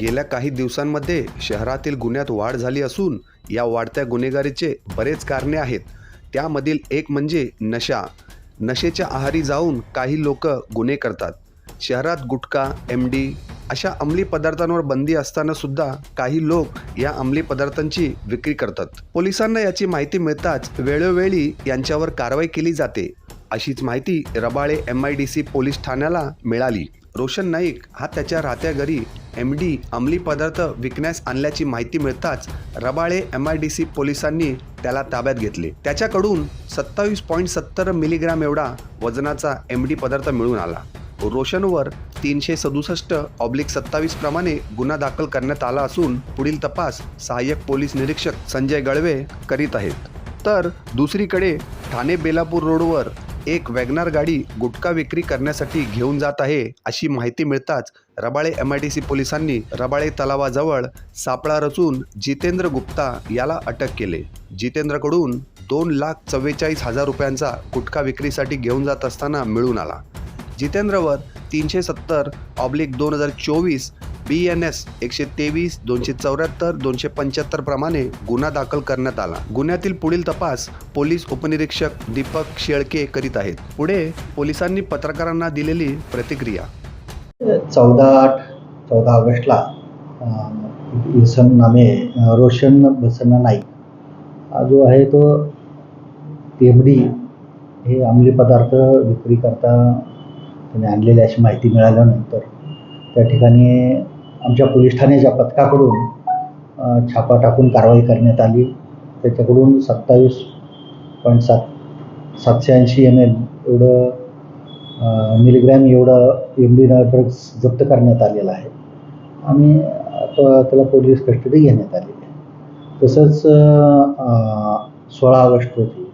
गेल्या काही दिवसांमध्ये शहरातील गुन्ह्यात वाढ झाली असून या वाढत्या गुन्हेगारीचे बरेच कारणे आहेत. त्यामधील एक म्हणजे नशा. नशेच्या आहारी जाऊन काही लोक गुन्हे करतात. शहरात गुटखा एम डी अशा अंमली पदार्थांवर बंदी असताना सुद्धा काही लोक या अंमली पदार्थांची विक्री करतात. पोलिसांना याची माहिती मिळताच वेळोवेळी यांच्यावर कारवाई केली जाते. अशीच माहिती Rabale M I D C police ठाण्याला मिळाली. रोशन नाईक हा त्याच्या राहत्या घरी एम डी अंमली पदार्थ विकण्यास आणल्याची माहिती मिळताच Rabale M I D C पोलिसांनी त्याला ताब्यात घेतले. त्याच्याकडून सत्तावीस पॉईंट सत्तर मिलीग्राम एवढा वजनाचा एम डी पदार्थ मिळून आला. रोशनवर तीनशे सदुसष्ट ऑब्लिक सत्तावीस प्रमाणे गुन्हा दाखल करण्यात आला असून पुढील तपास सहाय्यक पोलीस निरीक्षक संजय गळवे करीत आहेत. तर दुसरीकडे ठाणे बेलापूर रोडवर एक वॅगनार गाडी गुटखा विक्री करण्यासाठी घेऊन जात आहे अशी माहिती मिळताच Rabale M I T C पोलिसांनी रबाळे तलावाजवळ सापळा रचून जितेंद्र गुप्ता याला अटक केले. जितेंद्रकडून दोन लाख चव्वेचाळीस हजार रुपयांचा गुटखा विक्रीसाठी घेऊन जात असताना मिळून आला. जितेंद्रवर तीनशे सत्तर ऑब्लिक दोन हजार चोवीस बी एन एस एकशे तेवीस दोनशे चौऱ्याहत्तर दोनशे पंच्याहत्तर प्रमाणे गुन्हा दाखल करण्यात आला. गुन्ह्यातील पुढील तपास पोलीस उपनिरीक्षक दीपक शेळके करीत आहेत. पुढे पोलिसांनी पत्रकारांना दिलेली प्रतिक्रिया. चौदा आठ चौदा ऑगस्टला अं, नामे रोशन बसना नाईक जो आहे तो तेमडी हे अंमली पदार्थ विक्री करता त्याने आणलेली अशी माहिती मिळाल्यानंतर त्या ठिकाणी आमच्या पोलीस ठाण्याच्या पथकाकडून छापा टाकून कारवाई करण्यात आली त्याच्याकडून सत्तावीस पॉईंट सात सातशे ऐंशी एम एल एवढं मिलीग्रॅम एवढं एम डी ड्रग्स जप्त करण्यात आलेला आहे. आणि आता त्याला पोलीस कस्टडी घेण्यात आलेली आहे. तसंच सोळा ऑगस्ट रोजी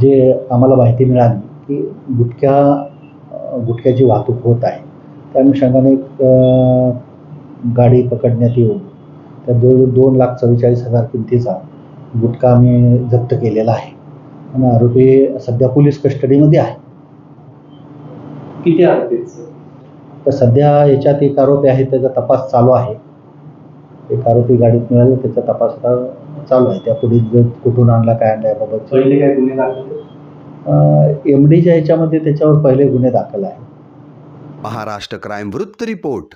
जे आम्हाला माहिती मिळाली की गुटख्या गुटख्याची वाहतूक होत आहे. त्या अनुषंगाने एक गाडी पकडण्यात येऊन त्या जवळजवळ दोन लाख चव्वेचाळीस हजार किमतीचा गुटखा आम्ही जप्त केलेला आहे. आणि आरोपी सध्या पोलीस कस्टडीमध्ये आहे. किती आरोपी आहेत सर? तर सध्या याच्यात एक आरोपी आहे त्याचा तपास चालू आहे. एक आरोपी गाडीत मिळाला त्याचा तपास आता चालू आहे. त्या पुढे जो कुठून आणला काय आणला याबाबत पहिले काय गुन्हे दाखल एम डीच्या ह्याच्यामध्ये त्याच्यावर पहिले गुन्हे दाखल आहे महाराष्ट्र क्राईम वृत्त रिपोर्ट.